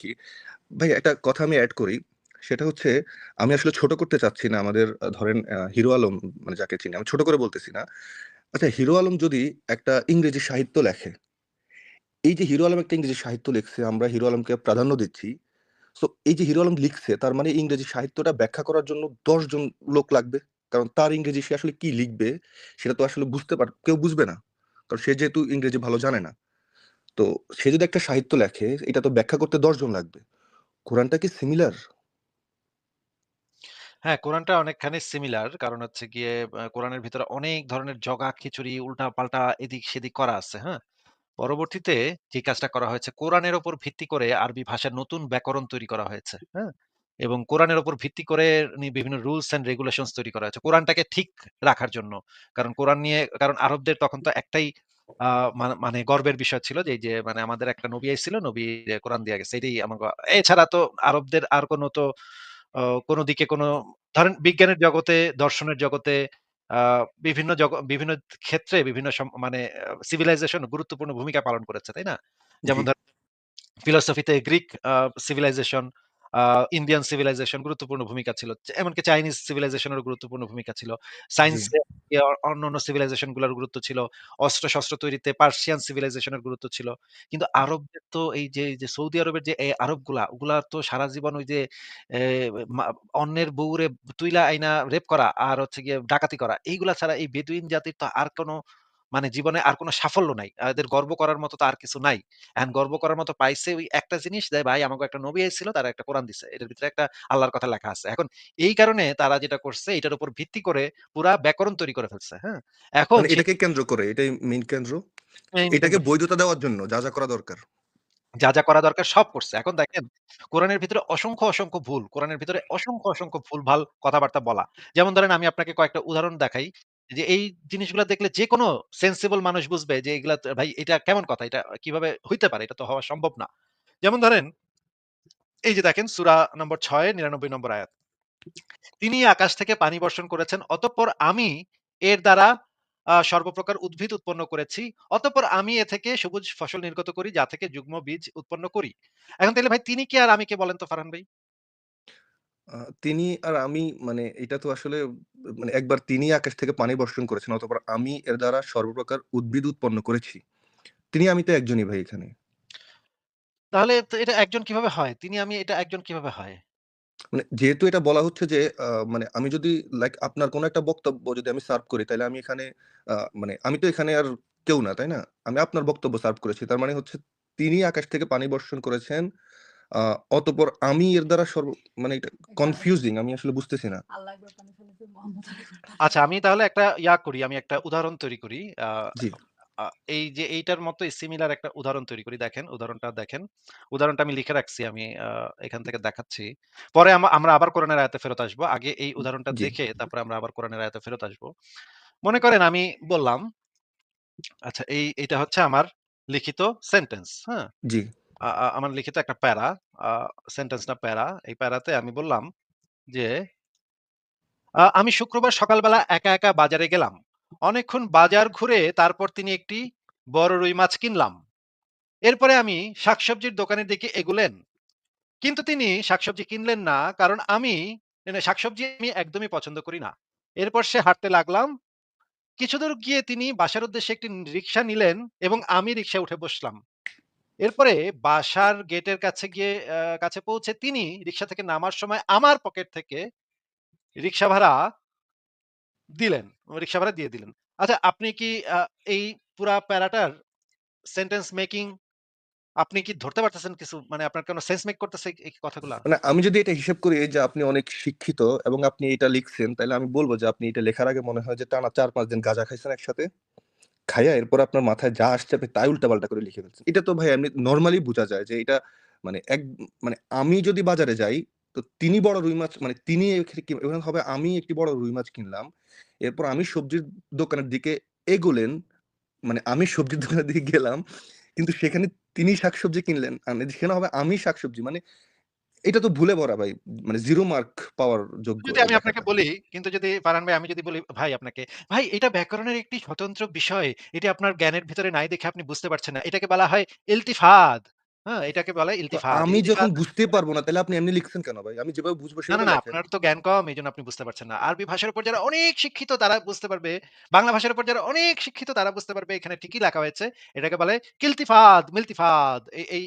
আরকি। ভাই একটা কথা আমি এড করি। সেটা হচ্ছে আমি আসলে ছোট করতে চাচ্ছি না আমাদের ধরেন হিরো আলম মানে যাকে চিনি আমি ছোট করে বলতেছি না। আচ্ছা হিরো আলম যদি একটা ইংরেজি সাহিত্য লেখে, এই যে হিরো আলম একটা ইংরেজি সাহিত্য লিখছে, আমরা হিরো আলমকে প্রাধান্য দিচ্ছি। সো এই যে হিরো আলম লিখছে তার মানে ইংরেজি সাহিত্যটা ব্যাখ্যা করার জন্য ১০ জন লোক লাগবে। কারণ তার ইংরেজি সে আসলে কি লিখবে সেটা তো আসলে বুঝতে পার কেউ বুঝবে না। কারণ সে যেহেতু ইংরেজি ভালো জানে না। তো সে যদি একটা সাহিত্য লেখে এটা তো ব্যাখ্যা করতে ১০ জন লাগবে। কোরআনটা কি সিমিলার? হ্যাঁ, কোরআনটা অনেকখানি সিমিলার। কারণ হচ্ছে গিয়ে কোরআনের ভিতরে অনেক ধরনের জগা-খিচুড়ি, উল্টা-পাল্টা এদিক-সেদিক করা আছে, হ্যাঁ? পরবর্তীতে যে কাজটা করা হয়েছে, কোরআনের ওপর ভিত্তি করে আরবি ভাষার নতুন ব্যাকরণ তৈরি করা হয়েছে, হ্যাঁ? এবং কোরআনের ওপর ভিত্তি করে বিভিন্ন রুলস অ্যান্ড রেগুলেশনস তৈরি করা হয়েছে। কোরআনটাকে ঠিক রাখার জন্য। কারণ কোরআন নিয়ে কারণ আরবদের তখন তো একটাই মানে গর্বের বিষয় ছিল যে, যে মানে আমাদের একটা নবী আইছিল, নবী কোরআন দিয়া গেছে। এটাই আমার এছাড়া তো আরবদের আর কোন তো কোন দিকে কোন ধরেন বিজ্ঞানের জগতে, দর্শনের জগতে বিভিন্ন জগ বিভিন্ন ক্ষেত্রে বিভিন্ন মানে সিভিলাইজেশন গুরুত্বপূর্ণ ভূমিকা পালন করেছে, তাই না? যেমন ধরেন ফিলোসফিতে গ্রিক সিভিলাইজেশন, ইন্ডিয়ান সিভিলাইজেশন গুরুত্বপূর্ণ ভূমিকা ছিল। এমনকি চাইনিজ সিভিলাইজেশন এরও গুরুত্বপূর্ণ ভূমিকা ছিল। সায়েন্সে ইয়া অন্যান্য সিভিলাইজেশনগুলার গুরুত্ব ছিল। অস্ত্র-শস্ত্র তৈরিতে পার্সিয়ান সিভিলাইজেশন এর গুরুত্ব ছিল। কিন্তু আরবদের তো এই যে, যে সৌদি আরবের যে এ আরবগুলা, ওগুলা তো সারা জীবন ওই যে অন্যের বউরে তুইলা আইনা রেপ করা আর হচ্ছে গিয়ে ডাকাতি করা। এইগুলা ছাড়া এই বেদুইন জাতির তো আর কোন মানে জীবনে আর কোনো সাফল্য নাই। এদের গর্ব করার মতো তো আর কিছু নাই। এখন গর্ব করার মতো পাইছে ওই একটা জিনিস যে ভাই আমাগো একটা নবী আইছিল, তারা একটা কোরআন দিছে। এটার ভিতরে একটা আল্লাহর কথা লেখা আছে। এখন এই কারণে তারা যেটা করছে এটার উপর ভিত্তি করে পুরা ব্যাকরণ তৈরি করে ফেলছে। হ্যাঁ? এখন মানে এটাকে কেন্দ্র করে এটাই মেইন কেন্দ্র। এটাকে বৈধতা দেওয়ার জন্য যা, যা করা দরকার। যা, যা করা দরকার সব করছে। এখন দেখেন কোরআনের ভিতরে অসংখ্য, অসংখ্য ভুল। কোরআনের ভিতরে অসংখ্য, অসংখ্য ভুল ভালো কথাবার্তা বলা। যেমন ধরেন আমি আপনাকে কয়েকটা উদাহরণ দেখাই। যে এই জিনিসগুলা দেখলে যেকোনো সেনসিবল মানুষ বুঝবে যে এগুলা ভাই এটা কেমন কথা? এটা কীভাবে হইতে পারে? এটা তো হওয়া সম্ভব না। যেমন ধরেন এই যে দেখেন সূরা নম্বর ৬ ৯৯ নম্বর আয়াত। তিনি আকাশ থেকে পানি বর্ষণ করেছেন। অতঃপর আমি এর দ্বারা সর্বপ্রকার উদ্ভিদ উৎপন্ন করেছি। অতঃপর আমি এ থেকে সবুজ ফসল নির্গত করি, যা থেকে যুগ্ম বীজ উৎপন্ন করি। এখন তাইলে ভাই তিনি কে আর আমি কে বলেন তো ফারহান ভাই? তিনি আর আমি মানে এটা তো আসলে মানে একবার তিনি আকাশ থেকে পানি বর্ষণ করেছেন, অতঃপর আমি এর দ্বারা সর্বপ্রকার উদ্ভিদ উৎপন্ন করেছি। তিনি আমি তো একজনই ভাই এখানে। তাহলে তো এটা একজন কীভাবে হয়? তিনি আমি এটা একজন কীভাবে হয়? মানে যেহেতু এটা বলা হচ্ছে যে আ মানে আমি যদি লাইক আপনার কোন একটা বক্তব্য যদি আমি সার্ভ করি তাইলে আমি এখানে আ মানে আমি তো এখানে আর কেউ না, তাই না? আমি আপনার বক্তব্য সার্ভ করেছি। তার মানে হচ্ছে তিনি আকাশ থেকে পানি বর্ষণ করেছেন। আ অতঃপর আমি এর দ্বারা সর্ব মানে এটা কনফিউজিং আমি আসলে বুঝতেছি না। আচ্ছা আমি তাহলে একটা ইয়া করি, আমি একটা উদাহরণ তৈরি করি। এই যে এইটার মতো সিমিলার একটা উদাহরণ তৈরি করি। দেখেন, উদাহরণটা দেখেন। উদাহরণটা আমি লিখে রাখছি। আমি এখান থেকে দেখাচ্ছি। পরে আমরা আবার কোরআনের আয়াতে ফেরত আসব। আগে এই উদাহরণটা দেখে তারপরে আমরা আবার কোরআনের আয়াতে ফেরত আসব। মনে করেন আমি বললাম, আচ্ছা এই এইটা হচ্ছে আমার লিখিত সেন্টেন্স, হ্যাঁ? জি। আমার লিখিত একটা প্যারা, সেন্টেন্স না প্যারা। এই প্যারাতে আমি বললাম যে, আমি শুক্রবার সকালবেলা একা, একা বাজারে গেলাম। অনেকক্ষণ বাজার ঘুরে তারপর তিনি একটি বড় রুই মাছ কিনলাম। এরপরে আমি শাকসবজির দোকানের দিকে এগুলেন। কিন্তু তিনি শাকসবজি কিনলেন না কারণ আমি শাকসবজি আমি একদমই পছন্দ করি না। এরপর সে হাঁটতে লাগলাম। কিছুদূর গিয়ে তিনি বাসার উদ্দেশ্যে একটি রিক্সা নিলেন এবং আমি রিক্সায় উঠে বসলাম। এরপরে বাসার গেটের কাছে গিয়ে কাছে পৌঁছে তিনি রিক্সা থেকে নামার সময় আমার পকেট থেকে রিক্সা ভাড়া দিলেন। রিক্সা ভাড়া দিয়ে দিলেন। আচ্ছা আপনি কি এই পুরা প্যারাটার সেন্টেন্স মেকিং আপনি কি ধরতে পারতেছেন কিছু? মানে আপনার কোন সেন্স মেক করতেছে এই কথাগুলো মানে আমি যদি এটা হিসাব করি যে আপনি অনেক শিক্ষিত এবং আপনি এটা লিখছেন, তাহলে আমি বলব যে আপনি এটা লেখার আগে মনে হয় যে টানা ৪-৫ দিন গাঁজা খাইছেন একসাথে। খাইয়া এরপর আপনার মাথায় যা আসছে আপনি তাই উল্টাপাল্টা করে লিখে ফেলছেন। এটা তো ভাই এমনি নরমালি বুঝা যায় যে এটা মানে এক মানে আমি যদি বাজারে যাই, তো তিনি বড় রুই মাছ মানে তিনি হবে আমি একটি বড় রুই মাছ কিনলাম। এরপর আমি সবজির দোকানের দিকে এগোলেন, মানে আমি সবজির দোকানের দিকে গেলাম। কিন্তু সেখানে তিনি শাকসবজি কিনলেন। আর সেখানে হবে আমি শাকসবজি। মানে এটা তো ভুলে ভরা ভাই। মানে জিরো মার্ক পাওয়ার যোগ্য যদি আমি আপনাকে লেখাটা। বলি, কিন্তু যদি পারান ভাই আমি যদি বলি ভাই আপনাকে, ভাই এটা ব্যাকরণের একটি স্বতন্ত্র বিষয়। এটা আপনার জ্ঞানের ভিতরে নাই দেখে আপনি বুঝতে পারছেন না। এটাকে বলা হয় ইলতিফাত। হ্যাঁ? এটাকে বলে ইলতিফাত। আমি যখন ইলতিফাত বুঝতে পারব না তাহলে আপনি এমনি লিখছেন কেন ভাই? আমি যেভাবে বুঝব না, না, সেভাবে না লেখেন। আপনার তো জ্ঞান কম এইজন্য আপনি বুঝতে পারছেন না। আরবি ভাষার উপর যারা অনেক শিক্ষিত তারা বুঝতে পারবে। বাংলা ভাষার উপর যারা অনেক শিক্ষিত তারা বুঝতে পারবে এখানে ঠিকই লেখা হয়েছে। এটাকে বলে কিলতিফাত, মিলতিফাত। এই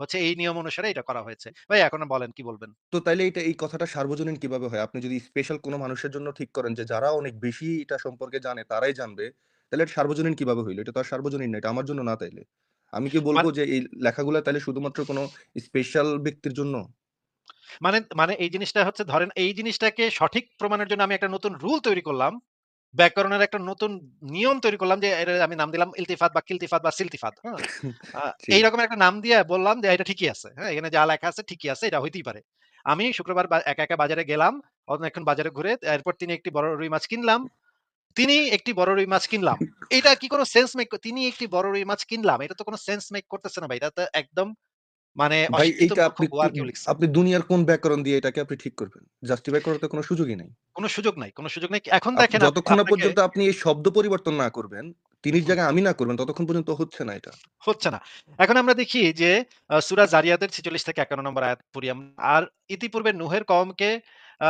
হচ্ছে এই নিয়ম অনুসারে এটা করা হয়েছে। ভাই এখন বলেন কি বলবেন? তো তাইলে এটা এই কথাটা সার্বজনীন কীভাবে হয়? আপনি যদি স্পেশাল কোনো মানুষের জন্য ঠিক করেন যে যারা অনেক বেশি এটা সম্পর্কে জানে তারাই জানবে, তাহলে এটা সার্বজনীন কীভাবে হইল? এটা তো আর সার্বজনীন না। এটা আমার জন্য না তাইলে। আমি কি বলব মান যে এই লেখাগুলা তাইলে শুধুমাত্র কোনো স্পেশাল ব্যক্তির জন্য? মানে মানে এই জিনিসটা হচ্ছে ধরেন এই জিনিসটাকে সঠিক প্রমাণের জন্য আমি একটা নতুন রুল তৈরি করলাম। ব্যাকরণের একটা নতুন নিয়ম তৈরি করলাম যে আমি নাম দিলাম ইলতিফাত বা কিলতিফাত বা সিলতিফাত। হ্যাঁ? এইরকম একটা নাম দিয়ে বললাম যে এটা ঠিকই আছে। হ্যাঁ? এখানে যা লেখা আছে ঠিকই আছে। এটা হইতেই পারে। আমি শুক্রবার একা, একা বাজারে গেলাম। অনেকক্ষণ বাজারে ঘুরে এরপর তিনি একটি বড় রুই মাছ কিনলাম। তিনি একটি বড় রুই মাছ কিনলাম। এটা কি কোন সেন্স মেক তিনি একটি বড় রুই মাছ কিনলাম। এটা তো কোন সেন্স মেক করতেছে না ভাই। এটা তো একদম মানে ভাই মূর্খ আপনি আপনি দুনিয়ার কোন ব্যাকরণ দিয়ে এটাকে আপনি ঠিক করবেন? জাস্টিফাই করার তো কোনো সুযোগই নাই। কোন সুযোগ নাই, কোন সুযোগ নাই। এখন দেখেন যতক্ষণ পর্যন্ত আপনি এই শব্দ পরিবর্তন না করবেন, তিনির হুম। জায়গায় আমি না করবেন ততক্ষণ পর্যন্ত হচ্ছে না এটা। হচ্ছে না। এখন আমরা দেখি যে সূরা জারিয়াতের ৪৬ থেকে ৫১ নম্বর আয়াত পড়ি আর ইতিপূর্বে নূহের কওমকে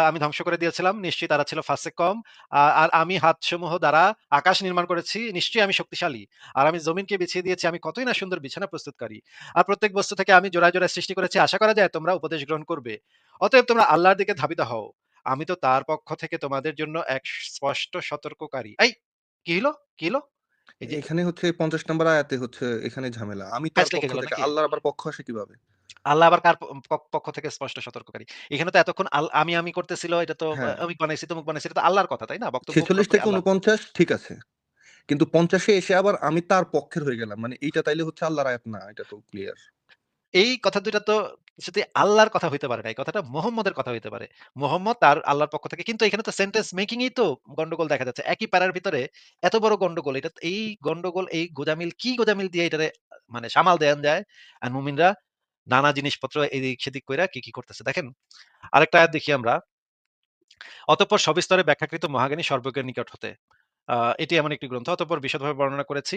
আমি ধ্বংস করে দিয়েছিলাম। নিশ্চয়ই তারা ছিল ফাসেক কওম। আ আর আমি হাতসমূহ দ্বারা আকাশ নির্মাণ করেছি। নিশ্চয়ই আমি শক্তিশালী। আর আমি জমিনকে বিছিয়ে দিয়েছি। আমি কতই না সুন্দর বিছানা প্রস্তুতকারী। আর প্রত্যেক বস্তু থেকে আমি জোড়ায়, জোড়ায় সৃষ্টি করেছি। আশা করা যায় তোমরা উপদেশ গ্রহণ করবে। অতএব তোমরা আল্লাহর দিকে ধাবিত হও। আমি তো তার পক্ষ থেকে তোমাদের জন্য এক স্পষ্ট সতর্ককারী। এই কি হইল? কি যে এখানে হচ্ছে ৫০ নাম্বার আয়াতে হচ্ছে এখানে ঝামেলা। আমি তার পক্ষ থেকে আল্লাহর আবার পক্ষ আসে কীভাবে? আল্লাহ আবার কার পক্ষ থেকে স্পষ্ট সতর্ককারী। এখানে তো এতক্ষণ আমি, আমি করতেছিল এটা তো হ্যাঁ, অমিক বানাইছি, তমুক বানাইছি। এটা তো আল্লাহর কথা, তাই না? বক্তব্য ৪৬ থেকে। ৪৯ ঠিক আছে। কিন্তু ৫০ এ এসে আবার আমি তার পক্ষের হয়ে গেলাম। মানে এইটা তাইলে হচ্ছে আল্লাহর আয়াত না। এটা তো ক্লিয়ার। এই কথা ২ টা তো কিছুতেই আল্লাহর কথা হইতে পারে না। এই কথাটা মুহাম্মদের কথা হইতে পারে। মুহাম্মদ তার আল্লাহর পক্ষ থেকে কিন্তু এখানে তো সেন্টেন্স মেকিং এই তো গন্ডগোল দেখা যাচ্ছে। একই পাড়ার ভিতরে এত বড় গন্ডগোল। এটা এই গন্ডগোল, এই গোঁজামিল কি গোঁজামিল দিয়ে এটারে মানে সামাল দেয়ান যায়। আর মুমিনরা নানা জিনিসপত্র এদিক সেদিক কইরা কি, কি করতেছে। দেখেন আরেকটা আয়াত দেখি আমরা। অতঃপর সবিস্তরে ব্যাখ্যাকৃত মহাজ্ঞানী সর্বজ্ঞের নিকট হতে। এটি এমন একটি গ্রন্থ। অতঃপর বিশদভাবে বর্ণনা করেছি।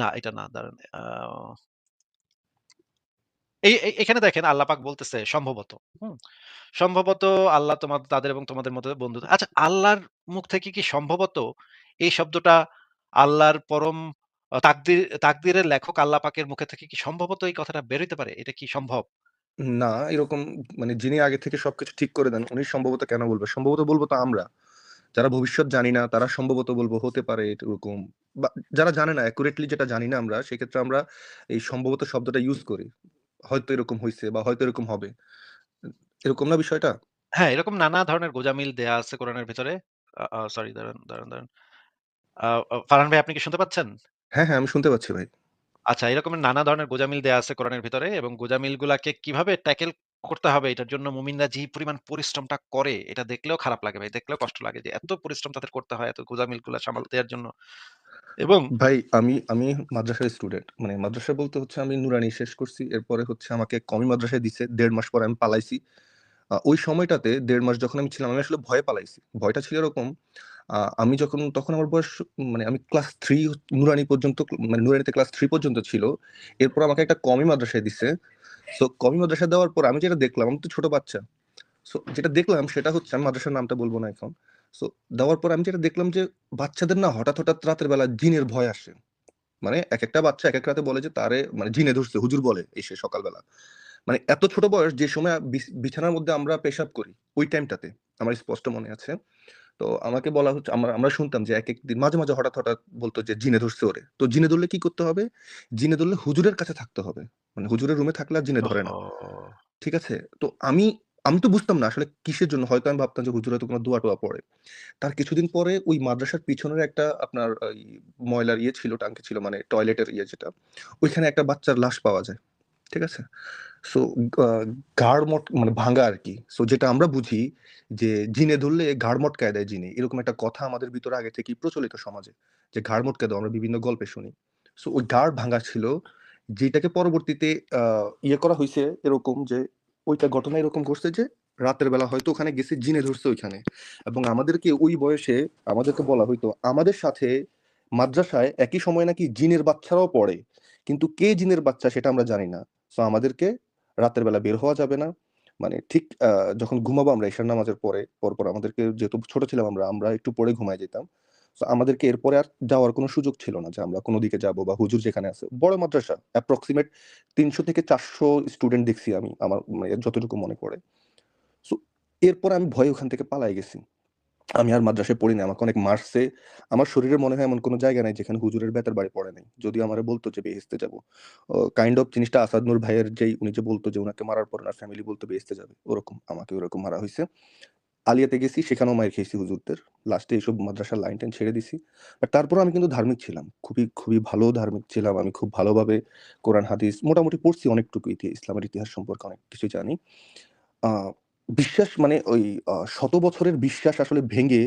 না এটা না দাঁড়ান। এই এখানে দেখেন আল্লাহ পাক বলতেছে সম্ভবত। সম্ভবত আল্লাহ তোমাদ তাদের এবং তোমাদের মধ্যে বন্ধু আচ্ছা আল্লাহর মুখ থেকে কি সম্ভবত এই শব্দটা আল্লাহর পরম তাকদির তাকদীরের লেখক আল্লাহ পাকের মুখে থেকে কি সম্ভবত এই কথাটা বের হইতে পারে? এটা কি সম্ভব? না এরকম মানে যিনি আগে থেকে সবকিছু ঠিক করে দেন উনি সম্ভবত কেন বলবে? সম্ভবত বলব তো আমরা। যারা ভবিষ্যৎ জানি না তারা সম্ভবত বলব হতে পারে এরকম। বা যারা জানে না অ্যাকুরেটলি যেটা জানি না আমরা সেক্ষেত্রে আমরা এই সম্ভবত শব্দটা ইউজ করি। হয়তো এরকম হইছে বা হয়তো এরকম হবে। এরকম না বিষয়টা? হ্যাঁ, এরকম নানা ধরনের গোঁজামিল দেয়া আছে কোরআনের ভেতরে। আ আ সরি দাঁড়ান, দাঁড়ান, দাঁড়ান। আ আ ফারহান ভাই আপনি কি শুনতে পাচ্ছেন? হ্যাঁ, হ্যাঁ আমি শুনতে পাচ্ছি ভাই। আচ্ছা, এরকমের নানা ধরনের গোঁজামিল দেয়া আছে কোরআনের ভিতরে এবং গোঁজামিলগুলাকে কীভাবে ট্যাকেল করতে হবে এটার জন্য মুমিনরা যেই পরিমাণ পরিশ্রমটা করে এটা দেখলেও খারাপ লাগে ভাই। দেখলেও কষ্ট লাগে যে এত পরিশ্রম তাদের করতে হয় এত গোঁজামিলগুলা সামাল দেওয়ার জন্য। এবং ভাই আমি আমি মাদ্রাসার স্টুডেন্ট। মানে মাদ্রাসা বলতে হচ্ছে আমি নুরানি শেষ করছি। এরপরে হচ্ছে আমাকে কওমি মাদ্রাসায় দিছে। ১.৫ মাস পরে আমি পালাইছি। আ ওই সময়টাতে ১.৫ মাস যখন আমি ছিলাম আমি আসলে ভয়ে পালাইছি। ভয়টা ছিল এরকম আমি যখন তখন আমার বয়স মানে আমি ক্লাস থ্রি নুরানি পর্যন্ত মানে নুরানিতে ক্লাস থ্রি পর্যন্ত ছিল। এরপর আমাকে একটা কওমি মাদ্রাসায় দিছে। সো কওমি মাদ্রাসায় দেওয়ার পর আমি যেটা দেখলাম আমি তো ছোট বাচ্চা। সো যেটা দেখলাম সেটা হচ্ছে আমি মাদ্রাসার নামটা বলব না এখন। সো দেওয়ার পর আমি যেটা দেখলাম যে বাচ্চাদের না হঠাৎ, হঠাৎ রাতের বেলা জিনের ভয় আসে। মানে এক একটা বাচ্চা এক এক রাতে বলে যে তারে মানে জিনে ধরছে, হুজুর বলে এসে সকালবেলা। মানে এত ছোট বয়স যে সময় বিছানার মধ্যে আমরা পেশাব করি, ওই টাইমটাতে আমার স্পষ্ট মনে আছে। তো আমাকে বলা হচ্ছে আমরা আমরা শুনতাম যে এক একদিন মাঝে, মাঝে হঠাৎ, হঠাৎ বলত যে জিনে ধরছে ওরে। তো জিনে ধরলে কি করতে হবে? জিনে ধরলে হুজুরের কাছে থাকতে হবে। মানে হুজুরের রুমে থাকলে আর জিনে ধরে না। ঠিক আছে? তো আমি আমি তো বুঝতাম না আসলে কিসের জন্য। হয়তো আমি ভাবতাম যে হুজুর হয়তো কোনো দোয়া-টোয়া পড়ে। তার কিছুদিন পরে ওই মাদ্রাসার পিছনের একটা আপনার ওই ময়লার ইয়ে ছিল, টাঙ্কি ছিল মানে টয়লেটের ইয়ে যেটা। ওইখানে একটা বাচ্চার লাশ পাওয়া যায়। ঠিক আছে? সো ঘাড় মট মানে ভাঙা আরকি। সো যেটা আমরা বুঝি যে জিনে ধরলে ঘাড় মটকায় দেয় জিনে। এরকম একটা কথা আমাদের ভিতরে আগে থেকেই প্রচলিত সমাজে। যে ঘাড় মটকে দাও, আমরা বিভিন্ন গল্পে শুনি। সো ওই ঘাড় ভাঙা ছিল। যেটাকে পরবর্তীতে ইয়ে করা হয়েছে এরকম যে ওইটা ঘটনা এরকম ঘটছে যে রাতের বেলা হয়তো ওখানে গেছে, জিনে ধরছে ওইখানে। এবং আমাদেরকে ওই বয়সে আমাদেরকে বলা হইতো, আমাদের সাথে মাদ্রাসায় একই সময় নাকি জিনের বাচ্চারাও পড়ে। কিন্তু কে জিনের বাচ্চা সেটা আমরা জানি না। সো আমাদেরকে রাতের বেলা বের হওয়া যাবে না। মানে ঠিক যখন ঘুমাবো আমরা ঈশার নামাজের পরে, পরপর আমাদেরকে যেহেতু ছোট ছিলাম আমরা, আমরা একটু পরে ঘুমায়ে যেতাম। সো আমাদেরকে এরপরে আর যাওয়ার কোনো সুযোগ ছিল না যে আমরা কোনো দিকে যাব বা হুজুর যেখানে আছে। বড় মাদ্রাসা অ্যাপ্রক্সিমেট ৩০০ থেকে ৪০০ স্টুডেন্ট দেখছি আমি আমার মানে যতটুকু মনে পড়ে। সো এরপরে আমি ভয়ে ওখান থেকে পালায়ে গেছি। আমি আর মাদ্রাসায় পড়ি না আমাকে অনেক মারছে। আমার শরীরে মনে হয় এমন কোনো জায়গা নাই যেখানে হুজুরের বেতার বাড়ি পড়ে নাই। যদিও আমারে বলতো যে বেহেশতে যাব। কাইন্ড অফ জিনিসটা আসাদ নূর ভাইয়ের যেই উনি যে বলতো যে ওনাকে মারার পর উনার ফ্যামিলি বলতো বেহেশতে যাবে। ওরকম আমাকে ওরকম মারা হইছে। আলিয়াতে গেছি সেখানেও মাইর খেয়েছি হুজুরদের। লাস্টে এইসব মাদ্রাসার লাইন-টাইন ছেড়ে দিছি। বাট তারপরেও আমি কিন্তু ধার্মিক ছিলাম। খুবই, খুবই ভালো ধার্মিক ছিলাম। আমি খুব ভালোভাবে কোরআন হাদিস মোটামুটি পড়ছি অনেকটুকু ইতি ইসলামের ইতিহাস সম্পর্কে অনেক কিছুই জানি। বিশ্বাস মানে ওই শত বছরের বিশ্বাস আসলে ভেঙে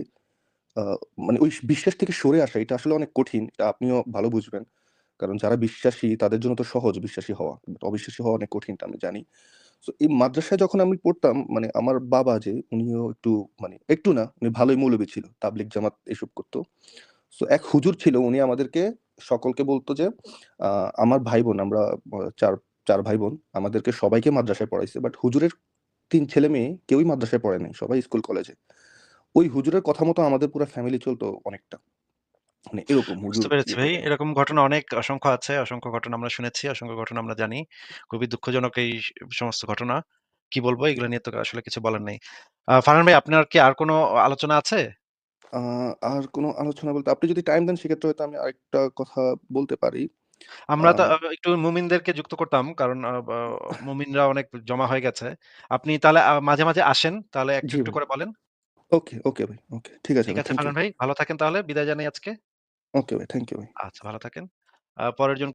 মানে ওই বিশ্বাস থেকে সরে আসা এটা আসলে অনেক কঠিন। এটা আপনিও ভালো বুঝবেন। কারণ যারা বিশ্বাসী তাদের জন্য তো সহজ বিশ্বাসী হওয়া। অবিশ্বাসী হওয়া অনেক কঠিন আমি জানি। সো এই মাদ্রাসায় যখন আমি পড়তাম মানে আমার বাবা যে উনিও একটু মানে একটু না উনি ভালোই মৌলবি ছিল। তাবলিগ জামাত এসব করতো সো এক হুজুর ছিল উনি আমাদেরকে সকলকে বলতো যে আমার ভাই-বোন আমরা চার ৪, ৪ ভাই-বোন আমাদেরকে সবাইকে মাদ্রাসায় পড়াইছে। বাট হুজুরের ৩ ছেলে-মেয়ে কেউই মাদ্রাসায় পড়ে নাই। সবাই স্কুল কলেজে। ওই হুজুরের কথা মতো আমাদের পুরা ফ্যামিলি চলত অনেকটা। মানে এরকম হুজুর বুঝতে পেরেছি ইয়ে ভাই। এরকম ঘটনা অনেক অসংখ্য আছে। অসংখ্য ঘটনা আমরা শুনেছি, অসংখ্য ঘটনা আমরা জানি। খুবই দুঃখজনক এই সমস্ত ঘটনা। কি বলব এগুলো নিয়ে তো আসলে কিছু বলার নেই। ফারহান ভাই আপনার কি আর কোনো আলোচনা আছে? আর কোন আলোচনা বলতে আপনি যদি টাইম দেন সেক্ষেত্রে হয়তো আমি আরেকটা কথা বলতে পারি। আমরা তো আ একটু মুমিনদেরকে যুক্ত করতাম। কারণ আ বা মুমিনরা অনেক জমা হয়ে গেছে। আপনি তাহলে আ মাঝে, মাঝে আসেন। তাহলে একটু, জি একটু ভাই। করে বলেন। ওকে, ওকে ভাই। ওকে। ঠিক আছে ঠিক আছে ভাই। আছে